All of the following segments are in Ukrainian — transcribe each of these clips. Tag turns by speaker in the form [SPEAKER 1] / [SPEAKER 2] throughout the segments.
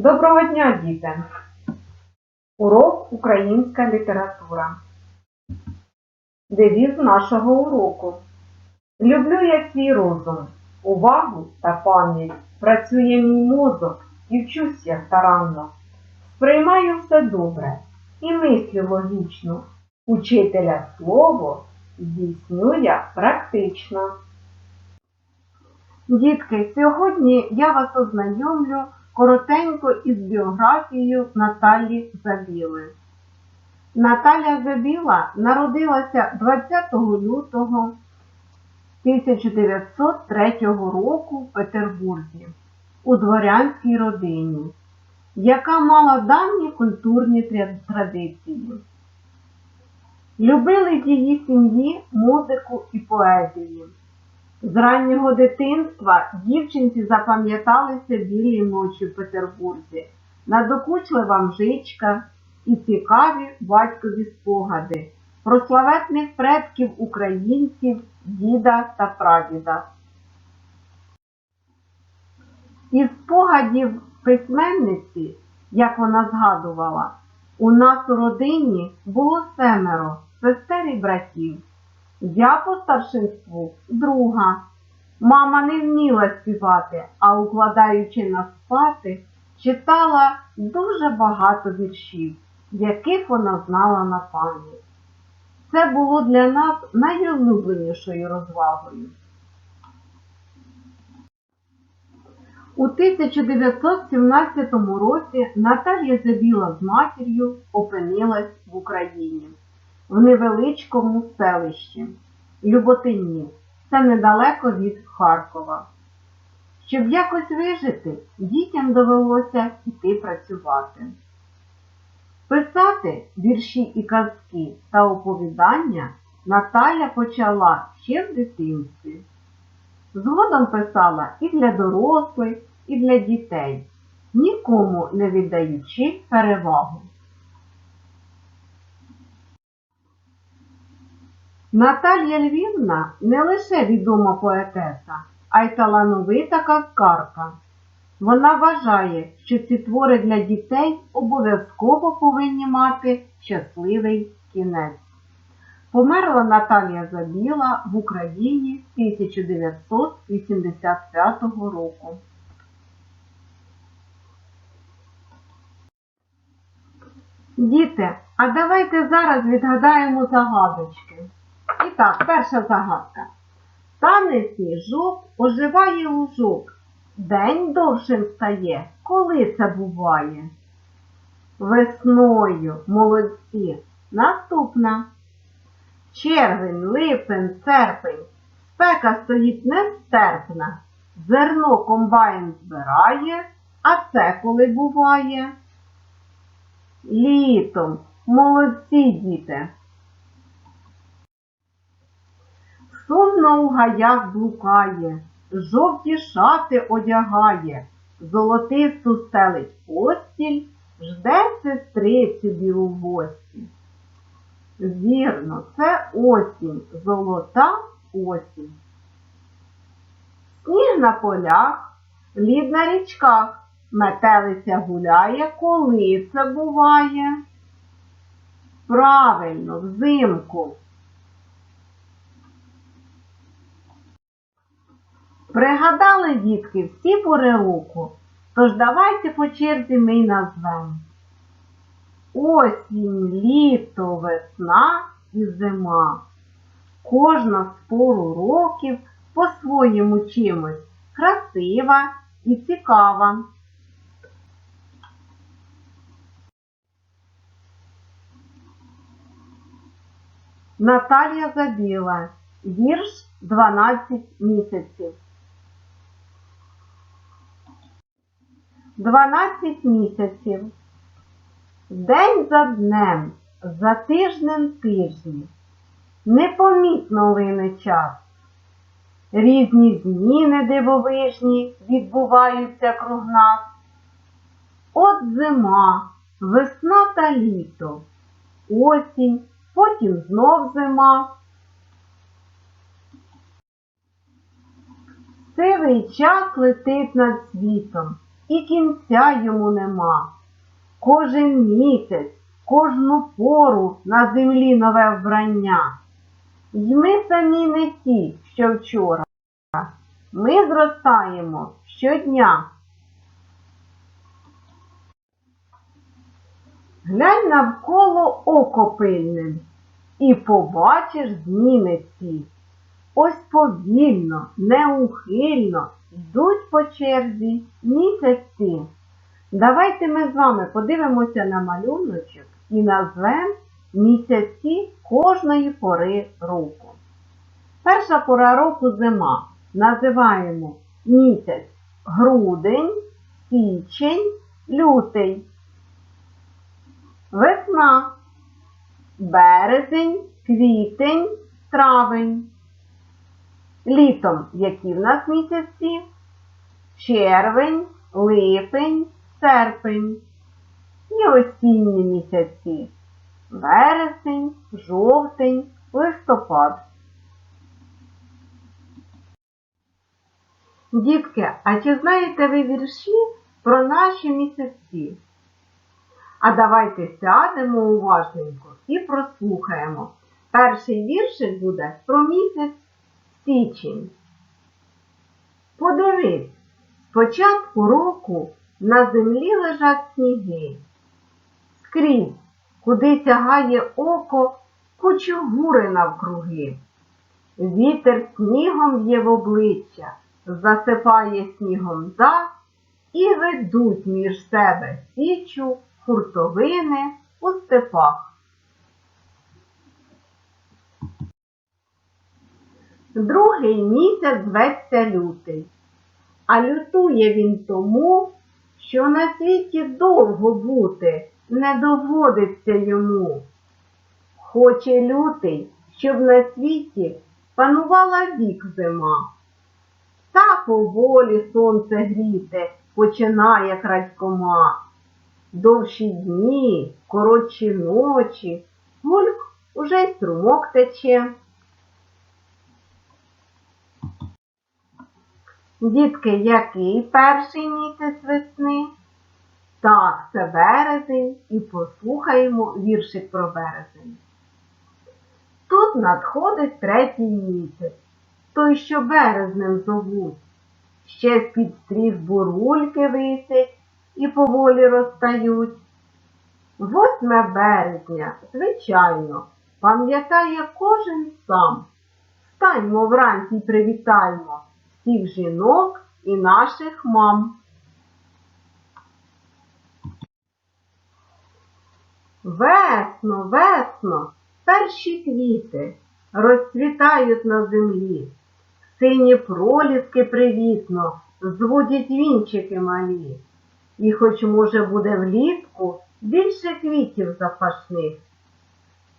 [SPEAKER 1] Доброго дня, діти! Урок Українська література. Девіз нашого уроку. Люблю я свій розум, увагу та пам'ять. Працює мій мозок і вчусь я старанно. Сприймаю все добре і мислю логічно. Учителя слово здійсню я практично. Дітки, сьогодні я вас ознайомлю коротенько із біографією Наталі Забіли. Наталя Забіла народилася 20 лютого 1903 року в Петербурзі у дворянській родині, яка мала давні культурні традиції. Любили в її сім'ї музику і поезію. З раннього дитинства дівчинці запам'яталися білі ночі в Петербурзі, надокучлива мжичка і цікаві батькові спогади про славетних предків українців, діда та прадіда. Із спогадів письменниці, як вона згадувала, у нас у родині було семеро сестер і братів. Я по старшинству друга. Мама не вміла співати, а укладаючи нас спати, читала дуже багато віршів, яких вона знала на пам'ять. Це було для нас найулюбленішою розвагою. У 1917 році Наталія Забіла з матір'ю опинилась в Україні в невеличкому селищі Люботині. Це недалеко від Харкова. Щоб якось вижити, дітям довелося йти працювати. Писати вірші і казки та оповідання Наталя почала ще в дитинстві. Згодом писала і для дорослих, і для дітей, нікому не віддаючи перевагу. Наталія Львівна не лише відома поетеса, а й талановита казкарка. Вона вважає, що ці твори для дітей обов'язково повинні мати щасливий кінець. Померла Наталія Забіла в Україні 1985 року. Діти, а давайте зараз відгадаємо загадочки. Так, перша загадка. Тане сніжок, оживає лужок. День довшим стає. Коли це буває? Весною, молодці. Наступна. Червень, липень, серпень. Спека стоїть нестерпна. Зерно комбайн збирає, а це коли буває? Літом. Молодці діти. Сумно у гаях блукає, жовті шати одягає, золотисту стелить постіль, жде сестрицю білу гості. Вірно, це осінь, золота осінь. Сніг на полях, лід на річках, метелиця гуляє, коли це буває. Правильно, взимку. Пригадали, дітки, всі пори року, тож давайте по черзі ми й назвемо. Осінь, літо, весна і зима. Кожна з пору років по-своєму чимось красива і цікава. Наталія Забіла. Вірш 12 місяців. 12 місяців. День за днем, за тижнем тижні. Непомітно лине час. Різні зміни дивовижні відбуваються круг нас. От зима, весна та літо, осінь, потім знов зима. Сивий час летить над світом, і кінця йому нема. Кожен місяць, кожну пору на землі нове вбрання. Й ми самі не ті, що вчора. Ми зростаємо щодня. Глянь навколо око пильним і побачиш зміни ці. Ось повільно, неухильно йдуть по черзі місяці. Давайте ми з вами подивимося на малюночок і назвемо місяці кожної пори року. Перша пора року зима. Називаємо місяць грудень, січень, лютий. Весна, березень, квітень, травень. Літом які в нас місяці? Червень, липень, серпень. І осінні місяці. Вересень, жовтень, листопад. Дітки, а чи знаєте ви вірші про наші місяці? А давайте сядемо уважненько і прослухаємо. Перший віршик буде про місяць січень. Подивись, з початку року на землі лежать сніги. Скрізь, куди сягає око, кучугури навкруги. Вітер снігом в'є в обличчя, засипає снігом дах і ведуть між себе січу хуртовини у степах. Другий місяць зветься лютий, а лютує він тому, що на світі довго бути не доводиться йому. Хоче лютий, щоб на світі панувала вік зима. Та поволі сонце гріте починає крадькома. Довші дні, коротші ночі, гульк уже й струмок тече. Дітки, який перший місяць весни? Так, це березень, і послухаємо віршик про березень. Тут надходить третій місяць, той, що березнем зовуть. Ще з-під стріх бурульки висять і поволі розтають. 8 березня, звичайно, пам'ятає кожен сам. Станьмо вранці привітаймо всіх жінок і наших мам. Весно, весно, перші квіти розцвітають на землі. Сині проліски привітно зводять вінчики малі. І хоч, може, буде влітку більше квітів запашних.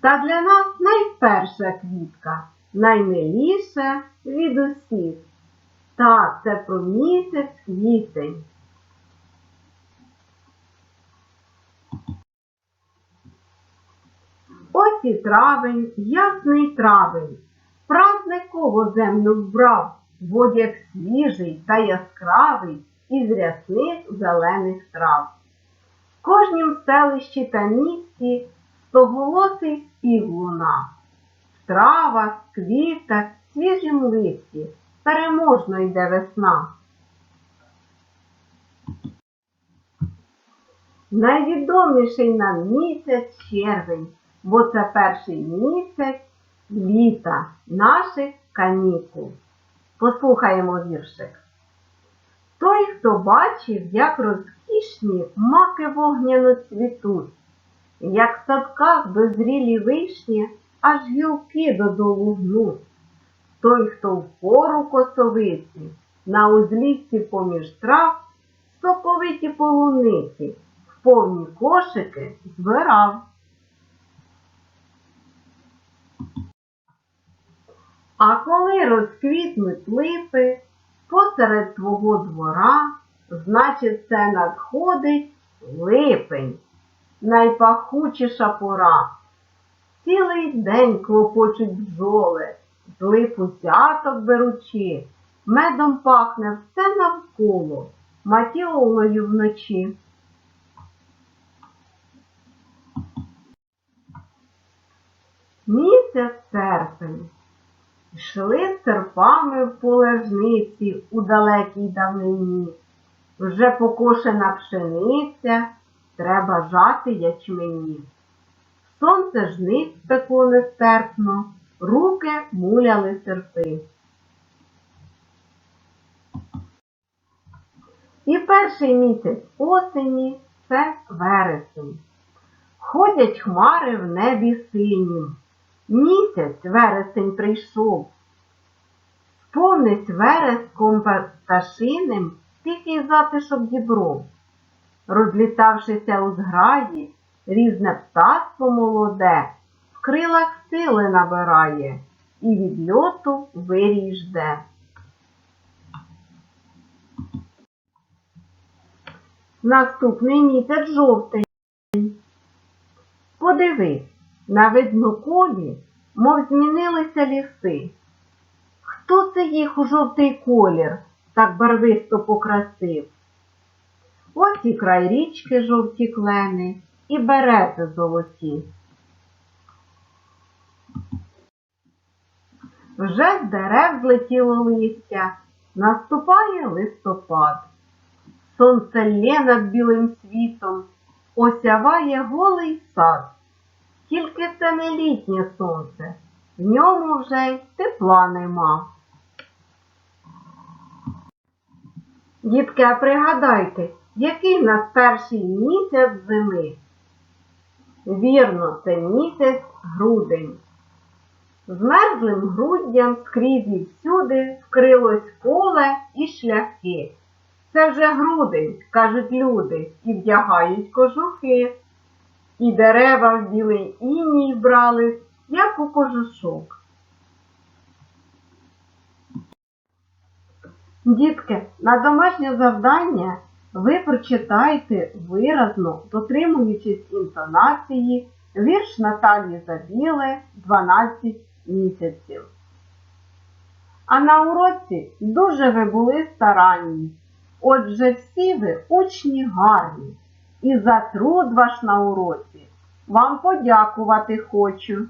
[SPEAKER 1] Та для нас найперша квітка, наймиліша від усіх. Так, це про місяць квітень. Ось і травень, ясний травень, празниково землю вбрав, водяк свіжий та яскравий із рясних зелених трав. В кожнім селищі та місті стоголосий спів луна. В травах, квітах, свіжім листі переможно йде весна. Найвідоміший нам місяць червень, бо це перший місяць літа наших канікул. Послухаємо віршик. Той, хто бачив, як розкішні маки вогняно цвітуть, як в садках дозрілі вишні, аж гілки додолу гнуть. Той, хто в пору косовиці, на узлісці поміж трав, соковиті полуниці, в повні кошики збирав. А коли розквітнуть липи посеред твого двора, значить це надходить липень, найпахучіша пора. Цілий день клопочуть бджоли, з липу сяток беручи, медом пахне все навколо, матіолою вночі. Місяць серпень. Йшли серпами в полежниці у далекій давнині. Вже покошена пшениця, треба жати ячмені. Сонце жниць пекло нестерпно, руки муляли серпи. І перший місяць осені це вересень. Ходять хмари в небі синім. Місяць вересень прийшов. Сповнить вереском пташиним тихий затишок дібров. Розлітавшися у зграї, різне птаство молоде, в крилах сили набирає і від льоту вирій жде. Наступний місяць жовтий. Подивись, на видноколі, мов змінилися ліси. Хто це їх у жовтий колір так барвисто покрасив? Ось і край річки жовті клени, і берези золоті. Вже з дерев злетіло листя, наступає листопад. Сонце лє над білим світом, осяває голий сад. Тільки це не літнє сонце, в ньому вже й тепла нема. Дітки, а пригадайте, який нас перший місяць зими? Вірно, це місяць грудень. Змерзлим груддям скрізь і всюди вкрилось поле і шляхи. Це вже грудень, кажуть люди, і вдягають кожухи. І дерева в білий іній вбрались, як у кожушок. Дітки, на домашнє завдання ви прочитайте виразно, дотримуючись інтонації, вірш Наталії Забіле 12 місяців. А на уроці дуже ви були старанні. Отже, всі ви учні гарні, і за труд ваш на уроці вам подякувати хочу.